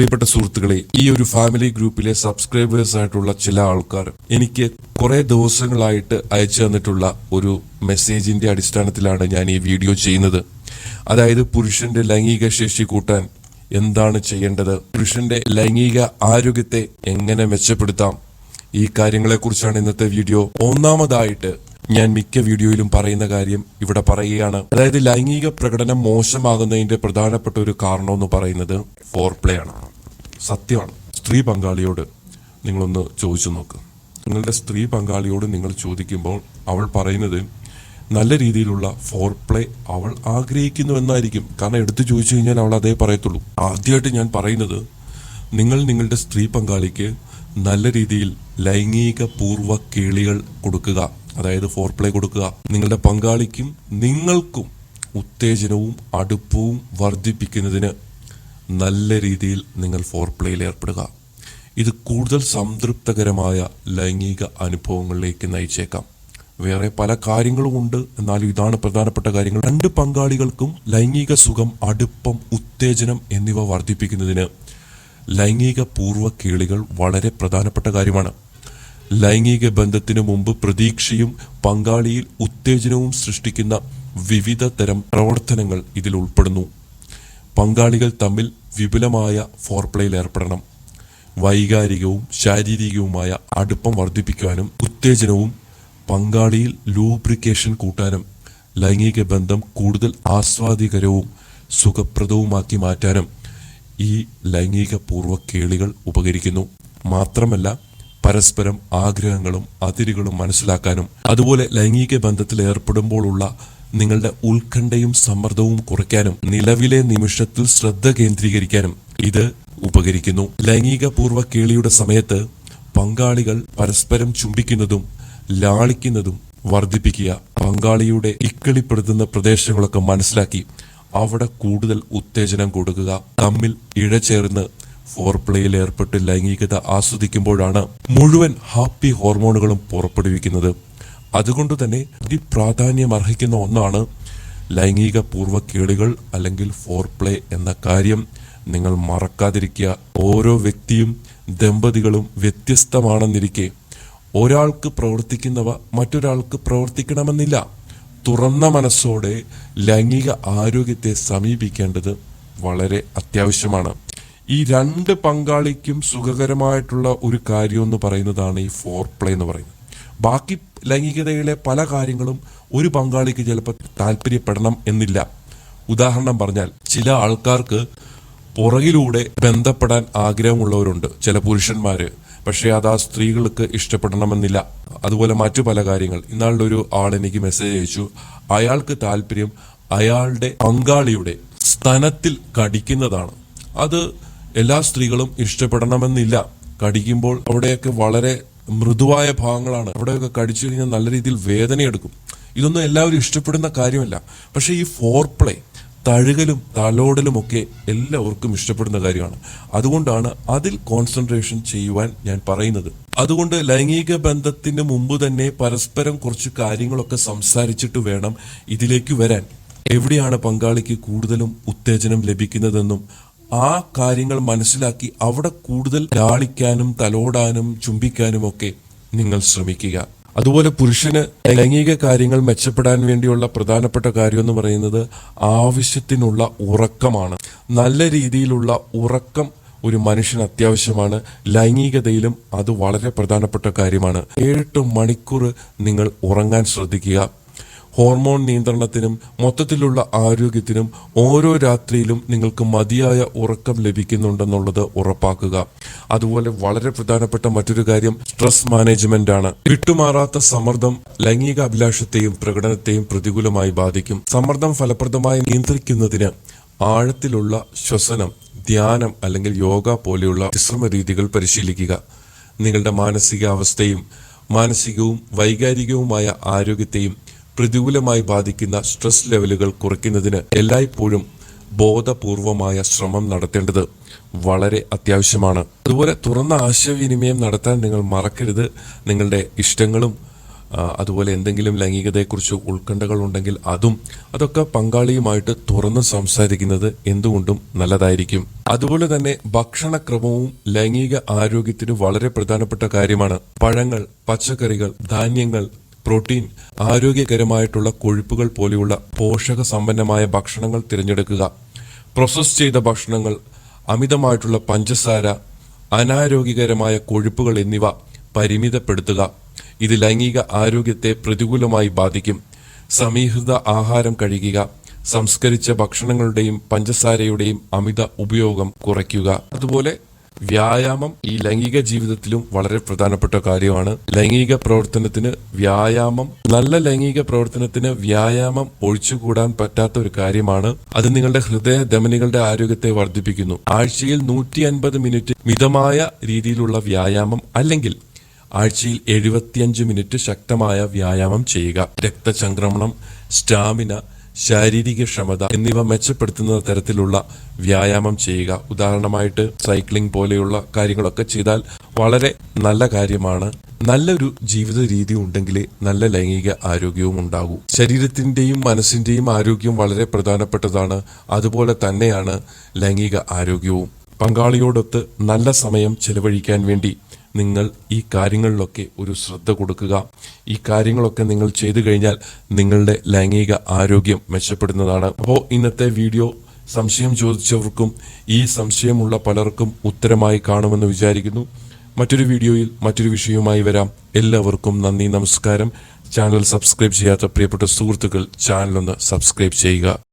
പ്രിയപ്പെട്ട സുഹൃത്തുക്കളെ ഈ ഒരു ഫാമിലി ഗ്രൂപ്പിലെ സബ്സ്ക്രൈബേഴ്സ് ആയിട്ടുള്ള ചില ആൾക്കാർ എനിക്ക് കുറെ ദിവസങ്ങളായിട്ട് അയച്ചു തന്നിട്ടുള്ള ഒരു മെസ്സേജിന്റെ അടിസ്ഥാനത്തിലാണ് ഞാൻ ഈ വീഡിയോ ചെയ്യുന്നത്. അതായത് പുരുഷന്റെ ലൈംഗിക ശേഷി കൂട്ടാൻ എന്താണ് ചെയ്യേണ്ടത്? പുരുഷന്റെ ലൈംഗിക ആരോഗ്യത്തെ എങ്ങനെ മെച്ചപ്പെടുത്താം? ഈ കാര്യങ്ങളെക്കുറിച്ചാണ് ഇന്നത്തെ വീഡിയോ ഒന്നാമതായിട്ട് ഞാൻ മിക്ക വീഡിയോയിലും പറയുന്ന കാര്യം ഇവിടെ പറയുകയാണ്. അതായത് ലൈംഗിക പ്രകടനം മോശമാകുന്നതിന്റെ പ്രധാനപ്പെട്ട ഒരു കാരണം എന്ന് പറയുന്നത് ഫോർ പ്ലേ ആണ്. സത്യമാണ്. സ്ത്രീ പങ്കാളിയോട് നിങ്ങളൊന്ന് ചോദിച്ചു നോക്ക്. നിങ്ങളുടെ സ്ത്രീ പങ്കാളിയോട് നിങ്ങൾ ചോദിക്കുമ്പോൾ അവൾ പറയുന്നത് നല്ല രീതിയിലുള്ള ഫോർ പ്ലേ അവൾ ആഗ്രഹിക്കുന്നു എന്നായിരിക്കും. കാരണം എടുത്തു ചോദിച്ചു കഴിഞ്ഞാൽ അവൾ അതേ പറയത്തുള്ളൂ. ആദ്യമായിട്ട് ഞാൻ പറയുന്നത് നിങ്ങൾ നിങ്ങളുടെ സ്ത്രീ പങ്കാളിക്ക് നല്ല രീതിയിൽ ലൈംഗിക പൂർവ കേളികൾ കൊടുക്കുക. അതായത് ഫോർ പ്ലേ കൊടുക്കുക. നിങ്ങളുടെ പങ്കാളിക്കും നിങ്ങൾക്കും ഉത്തേജനവും അടുപ്പവും വർദ്ധിപ്പിക്കുന്നതിന് നല്ല രീതിയിൽ നിങ്ങൾ ഫോർ പ്ലേയിൽ ഏർപ്പെടുക. ഇത് കൂടുതൽ സംതൃപ്തകരമായ ലൈംഗിക അനുഭവങ്ങളിലേക്ക് നയിച്ചേക്കാം. വേറെ പല കാര്യങ്ങളും ഉണ്ട്. എന്നാലും ഇതാണ് പ്രധാനപ്പെട്ട കാര്യങ്ങൾ. രണ്ട് പങ്കാളികൾക്കും ലൈംഗിക സുഖം അടുപ്പം ഉത്തേജനം എന്നിവ വർദ്ധിപ്പിക്കുന്നതിന് ലൈംഗിക പൂർവ കേളികൾ വളരെ പ്രധാനപ്പെട്ട കാര്യമാണ്. ലൈംഗിക ബന്ധത്തിനു മുമ്പ് പ്രതീക്ഷയും പങ്കാളിയിൽ ഉത്തേജനവും സൃഷ്ടിക്കുന്ന വിവിധ തരം പ്രവർത്തനങ്ങൾ ഇതിൽ ഉൾപ്പെടുന്നു. പങ്കാളികൾ തമ്മിൽ വിപുലമായ ഫോർപ്ലേയിൽ ഏർപ്പെടണം. വൈകാരികവും ശാരീരികവുമായ അടുപ്പം വർദ്ധിപ്പിക്കാനും ഉത്തേജനവും പങ്കാളിയിൽ ലൂബ്രിക്കേഷൻ കൂട്ടാനും ലൈംഗിക ബന്ധം കൂടുതൽ ആസ്വാദികരവും സുഖപ്രദവുമാക്കി മാറ്റാനും ഈ ലൈംഗിക പൂർവ കേളികൾ ഉപകരിക്കുന്നു. മാത്രമല്ല പരസ്പരം ആഗ്രഹങ്ങളും അതിരുകളും മനസ്സിലാക്കാനും അതുപോലെ ലൈംഗിക ബന്ധത്തിൽ ഏർപ്പെടുമ്പോഴുള്ള നിങ്ങളുടെ ഉത്കണ്ഠയും സമ്മർദ്ദവും കുറയ്ക്കാനും നിലവിലെ നിമിഷത്തിൽ ശ്രദ്ധ കേന്ദ്രീകരിക്കാനും ഇത് ഉപകരിക്കുന്നു. ലൈംഗിക പൂർവ കേളിയുടെ സമയത്ത് പങ്കാളികൾ പരസ്പരം ചുംബിക്കുന്നതും ലാളിക്കുന്നതും വർദ്ധിപ്പിക്കുക പങ്കാളിയുടെ ഇക്കളിപ്പെടുത്തുന്ന പ്രദേശങ്ങളൊക്കെ മനസ്സിലാക്കി അവിടെ കൂടുതൽ ഉത്തേജനം കൊടുക്കുക തമ്മിൽ ഇഴചേർന്ന് ഫോർ പ്ലേയിൽ ഏർപ്പെട്ട് ലൈംഗികത ആസ്വദിക്കുമ്പോഴാണ് മുഴുവൻ ഹാപ്പി ഹോർമോണുകളും പുറപ്പെടുവിക്കുന്നത്. അതുകൊണ്ട് തന്നെ അതിപ്രാധാന്യം അർഹിക്കുന്ന ഒന്നാണ് ലൈംഗിക പൂർവക്കേടുകൾ അല്ലെങ്കിൽ ഫോർ പ്ലേ എന്ന കാര്യം. നിങ്ങൾ മറക്കാതിരിക്കുക. ഓരോ വ്യക്തിയും ദമ്പതികളും വ്യത്യസ്തമാണെന്നിരിക്കെ. ഒരാൾക്ക് പ്രവർത്തിക്കുന്നവ മറ്റൊരാൾക്ക് പ്രവർത്തിക്കണമെന്നില്ല. തുറന്ന മനസ്സോടെ ലൈംഗിക ആരോഗ്യത്തെ സമീപിക്കേണ്ടത് വളരെ അത്യാവശ്യമാണ്. ഈ രണ്ട് പങ്കാളിക്കും സുഖകരമായിട്ടുള്ള ഒരു കാര്യം എന്ന് പറയുന്നതാണ് ഈ ഫോർ പ്ലേ എന്ന് പറയുന്നത്. ബാക്കി ലൈംഗികതയിലെ പല കാര്യങ്ങളും ഒരു പങ്കാളിക്ക് ചിലപ്പോൾ താല്പര്യപ്പെടണം എന്നില്ല. ഉദാഹരണം പറഞ്ഞാൽ ചില ആൾക്കാർക്ക് പുറകിലൂടെ ബന്ധപ്പെടാൻ ആഗ്രഹമുള്ളവരുണ്ട് ചില പുരുഷന്മാര്. പക്ഷേ അത് ആ സ്ത്രീകൾക്ക് ഇഷ്ടപ്പെടണമെന്നില്ല. അതുപോലെ മറ്റു പല കാര്യങ്ങൾ. ഇന്നാളുടെ ഒരു ആൾ എനിക്ക് മെസ്സേജ് അയച്ചു അയാൾക്ക് താല്പര്യം അയാളുടെ പങ്കാളിയുടെ സ്തനത്തിൽ കടിക്കുന്നതാണ് അത് എല്ലാ സ്ത്രീകളും ഇഷ്ടപ്പെടണമെന്നില്ല. കടിക്കുമ്പോൾ അവിടെയൊക്കെ വളരെ മൃദുവായ ഭാഗങ്ങളാണ് അവിടെയൊക്കെ കടിച്ചു കഴിഞ്ഞാൽ നല്ല രീതിയിൽ വേദനയെടുക്കും. ഇതൊന്നും എല്ലാവരും ഇഷ്ടപ്പെടുന്ന കാര്യമല്ല. പക്ഷേ ഈ ഫോർ പ്ലേ തഴുകലും തലോടലും ഒക്കെ എല്ലാവർക്കും ഇഷ്ടപ്പെടുന്ന കാര്യമാണ്. അതുകൊണ്ടാണ് അതിൽ കോൺസെൻട്രേഷൻ ചെയ്യുവാൻ ഞാൻ പറയുന്നത്. അതുകൊണ്ട് ലൈംഗിക ബന്ധത്തിന് മുമ്പ് തന്നെ പരസ്പരം കുറച്ച് കാര്യങ്ങളൊക്കെ സംസാരിച്ചിട്ട് വേണം ഇതിലേക്ക് വരാൻ. എവിടെയാണ് പങ്കാളിക്ക് കൂടുതലും ഉത്തേജനം ലഭിക്കുന്നതെന്നും ആ കാര്യങ്ങൾ മനസ്സിലാക്കി അവിടെ കൂടുതൽ ലാളിക്കാനും തലോടാനും ചുംബിക്കാനും ഒക്കെ നിങ്ങൾ ശ്രമിക്കുക. അതുപോലെ പുരുഷന് ലൈംഗിക കാര്യങ്ങൾ മെച്ചപ്പെടാൻ വേണ്ടിയുള്ള പ്രധാനപ്പെട്ട കാര്യം എന്ന് പറയുന്നത് ആവശ്യത്തിനുള്ള ഉറക്കമാണ്. നല്ല രീതിയിലുള്ള ഉറക്കം ഒരു മനുഷ്യന് അത്യാവശ്യമാണ്. ലൈംഗികതയിലും അത് വളരെ പ്രധാനപ്പെട്ട കാര്യമാണ്. ഏഴെട്ട് മണിക്കൂർ നിങ്ങൾ ഉറങ്ങാൻ ശ്രദ്ധിക്കുക. ഹോർമോൺ നിയന്ത്രണത്തിനും മൊത്തത്തിലുള്ള ആരോഗ്യത്തിനും ഓരോ രാത്രിയിലും നിങ്ങൾക്ക് മതിയായ ഉറക്കം ലഭിക്കുന്നുണ്ടെന്നുള്ളത് ഉറപ്പാക്കുക. അതുപോലെ വളരെ പ്രധാനപ്പെട്ട മറ്റൊരു കാര്യം സ്ട്രെസ് മാനേജ്മെന്റ് ആണ് വിട്ടുമാറാത്ത സമ്മർദ്ദം ലൈംഗിക അഭിലാഷത്തെയും പ്രകടനത്തെയും പ്രതികൂലമായി ബാധിക്കും. സമ്മർദ്ദം ഫലപ്രദമായി നിയന്ത്രിക്കുന്നതിന് ആഴത്തിലുള്ള ശ്വസനം ധ്യാനം അല്ലെങ്കിൽ യോഗ പോലെയുള്ള വിശ്രമ രീതികൾ പരിശീലിക്കുക. നിങ്ങളുടെ മാനസികാവസ്ഥയും മാനസികവും വൈകാരികവുമായ ആരോഗ്യത്തെയും പ്രതികൂലമായി ബാധിക്കുന്ന സ്ട്രെസ് ലെവലുകൾ കുറയ്ക്കുന്നതിന് എല്ലായ്പ്പോഴും ബോധപൂർവമായ ശ്രമം നടത്തേണ്ടത് വളരെ അത്യാവശ്യമാണ്. അതുപോലെ തുറന്ന ആശയവിനിമയം നടത്താൻ നിങ്ങൾ മറക്കരുത്. നിങ്ങളുടെ ഇഷ്ടങ്ങളും അതുപോലെ എന്തെങ്കിലും ലൈംഗികതയെക്കുറിച്ച് ഉത്കണ്ഠകൾ ഉണ്ടെങ്കിൽ അതും അതൊക്കെ പങ്കാളിയുമായിട്ട് തുറന്ന് സംസാരിക്കുന്നത് എന്തുകൊണ്ടും നല്ലതായിരിക്കും. അതുപോലെ തന്നെ ഭക്ഷണക്രമവും ലൈംഗിക ആരോഗ്യത്തിന് വളരെ പ്രധാനപ്പെട്ട കാര്യമാണ്. പഴങ്ങൾ പച്ചക്കറികൾ ധാന്യങ്ങൾ പ്രോട്ടീൻ ആരോഗ്യകരമായിട്ടുള്ള കൊഴുപ്പുകൾ പോലെയുള്ള പോഷക സമ്പന്നമായ ഭക്ഷണങ്ങൾ തിരഞ്ഞെടുക്കുക. പ്രോസസ് ചെയ്ത ഭക്ഷണങ്ങൾ അമിതമായിട്ടുള്ള പഞ്ചസാര അനാരോഗ്യകരമായ കൊഴുപ്പുകൾ എന്നിവ പരിമിതപ്പെടുത്തുക. ഇത് ലൈംഗിക ആരോഗ്യത്തെ പ്രതികൂലമായി ബാധിക്കും. സമീകൃത ആഹാരം കഴിക്കുക. സംസ്കരിച്ച ഭക്ഷണങ്ങളുടെയും പഞ്ചസാരയുടെയും അമിത ഉപയോഗം കുറയ്ക്കുക. അതുപോലെ വ്യായാമം ഈ ലൈംഗിക ജീവിതത്തിലും വളരെ പ്രധാനപ്പെട്ട കാര്യമാണ്. ലൈംഗിക പ്രവർത്തനത്തിന് വ്യായാമം നല്ല ലൈംഗിക പ്രവർത്തനത്തിന് വ്യായാമം ഒഴിച്ചുകൂടാൻ പറ്റാത്ത ഒരു കാര്യമാണ്. അത് നിങ്ങളുടെ ഹൃദയ ധമനികളുടെ ആരോഗ്യത്തെ വർദ്ധിപ്പിക്കുന്നു. ആഴ്ചയിൽ നൂറ്റി അൻപത് മിനിറ്റ് മിതമായ രീതിയിലുള്ള വ്യായാമം അല്ലെങ്കിൽ ആഴ്ചയിൽ എഴുപത്തിയഞ്ച് മിനിറ്റ് ശക്തമായ വ്യായാമം ചെയ്യുക. രക്തചംക്രമണം സ്റ്റാമിന ശാരീരിക ക്ഷമത എന്നിവ മെച്ചപ്പെടുത്തുന്ന തരത്തിലുള്ള വ്യായാമം ചെയ്യുക. ഉദാഹരണമായിട്ട് സൈക്ലിംഗ് പോലെയുള്ള കാര്യങ്ങളൊക്കെ ചെയ്താൽ വളരെ നല്ല കാര്യമാണ്. നല്ലൊരു ജീവിത രീതി ഉണ്ടെങ്കിൽ നല്ല ലൈംഗിക ആരോഗ്യവും ഉണ്ടാകൂ. ശരീരത്തിന്റെയും മനസ്സിന്റെയും ആരോഗ്യം വളരെ പ്രധാനപ്പെട്ടതാണ്. അതുപോലെ തന്നെയാണ് ലൈംഗിക ആരോഗ്യവും. പങ്കാളിയോടൊത്ത് നല്ല സമയം ചെലവഴിക്കാൻ വേണ്ടി നിങ്ങൾ ഈ കാര്യങ്ങളിലൊക്കെ ഒരു ശ്രദ്ധ കൊടുക്കുക. ഈ കാര്യങ്ങളൊക്കെ നിങ്ങൾ ചെയ്തു കഴിഞ്ഞാൽ നിങ്ങളുടെ ലൈംഗിക ആരോഗ്യം മെച്ചപ്പെടുന്നതാണ്. അപ്പോൾ ഇന്നത്തെ വീഡിയോ സംശയം ചോദിച്ചവർക്കും ഈ സംശയമുള്ള പലർക്കും ഉത്തരമായി കാണുമെന്ന് വിചാരിക്കുന്നു. മറ്റൊരു വീഡിയോയിൽ മറ്റൊരു വിഷയവുമായി വരാം. എല്ലാവർക്കും നന്ദി നമസ്കാരം. ചാനൽ സബ്സ്ക്രൈബ് ചെയ്യാത്ത പ്രിയപ്പെട്ട സുഹൃത്തുക്കൾ ചാനലൊന്ന് സബ്സ്ക്രൈബ് ചെയ്യുക.